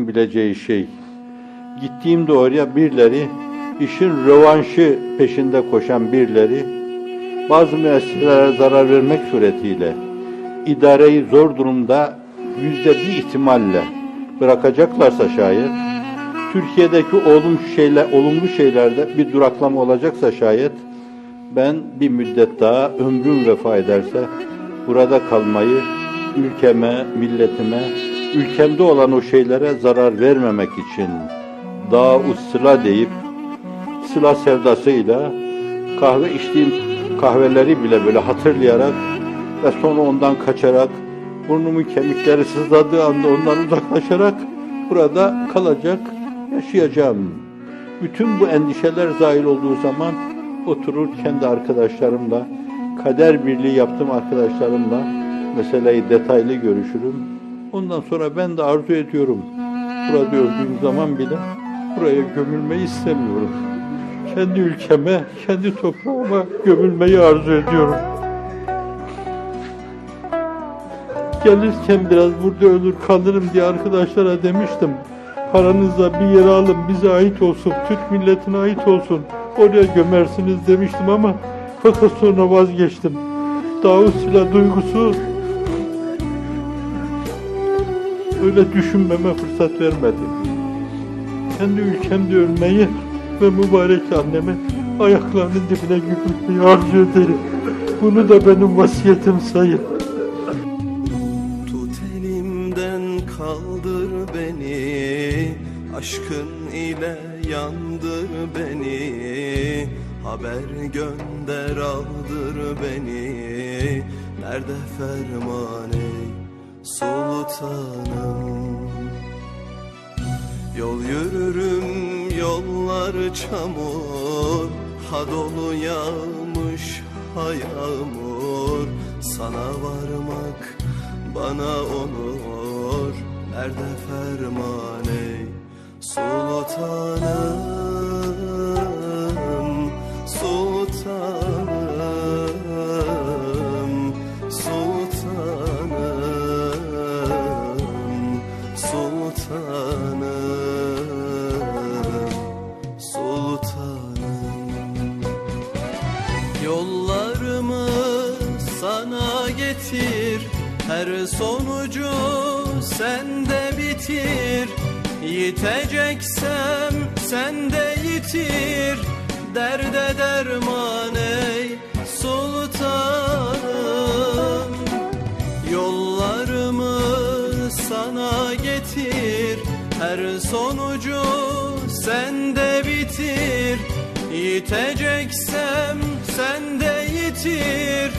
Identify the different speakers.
Speaker 1: bileceği şey. Gittiğimde oraya birileri, işin rövanşı peşinde koşan birileri, bazı müesseselere zarar vermek suretiyle idareyi zor durumda yüzde bir ihtimalle bırakacaklarsa şayet, Türkiye'deki olumlu şeyler, olumlu şeylerde bir duraklama olacaksa şayet, ben bir müddet daha ömrüm vefa ederse burada kalmayı ülkeme, milletime, ülkemde olan o şeylere zarar vermemek için daha ussıla deyip sıla sevdasıyla kahve içtiğim kahveleri bile böyle hatırlayarak ve sonra ondan kaçarak burnumun kemikleri sızladığı anda ondan uzaklaşarak burada kalacak, yaşayacağım. Bütün bu endişeler zahil olduğu zaman oturur kendi arkadaşlarımla, kader birliği yaptığım arkadaşlarımla meseleyi detaylı görüşürüm. Ondan sonra ben de arzu ediyorum. Burada öldüğüm zaman bile buraya gömülmeyi istemiyorum. Kendi ülkeme, kendi toprağıma gömülmeyi arzu ediyorum. Gelirken biraz burada ölür kalırım diye arkadaşlara demiştim. Paranızla bir yere alın bize ait olsun, Türk milletine ait olsun. Oraya gömersiniz demiştim ama fakat sonra vazgeçtim. Davut silah duygusu öyle düşünmeme fırsat vermedi. Kendi ülkemde ölmeyi ve mübarek anneme ayaklarının dibine gömülmeyi arzu ederim. Bunu da benim vasiyetim sayın.
Speaker 2: Tut elimden kaldır beni Aşkın ile yandır beni Haber gönder aldır beni Nerede ferman ey sultanım Yol yürürüm yollar çamur Ha dolu yağmış ha yağmur. Sana varmak bana onur Nerede ferman ey sultanım getir. Her sonucu sende bitir. Yiteceksem sende yitir. Derde derman ey sultanım. Yollarımı sana getir. Her sonucu sende bitir. Yiteceksem sende yitir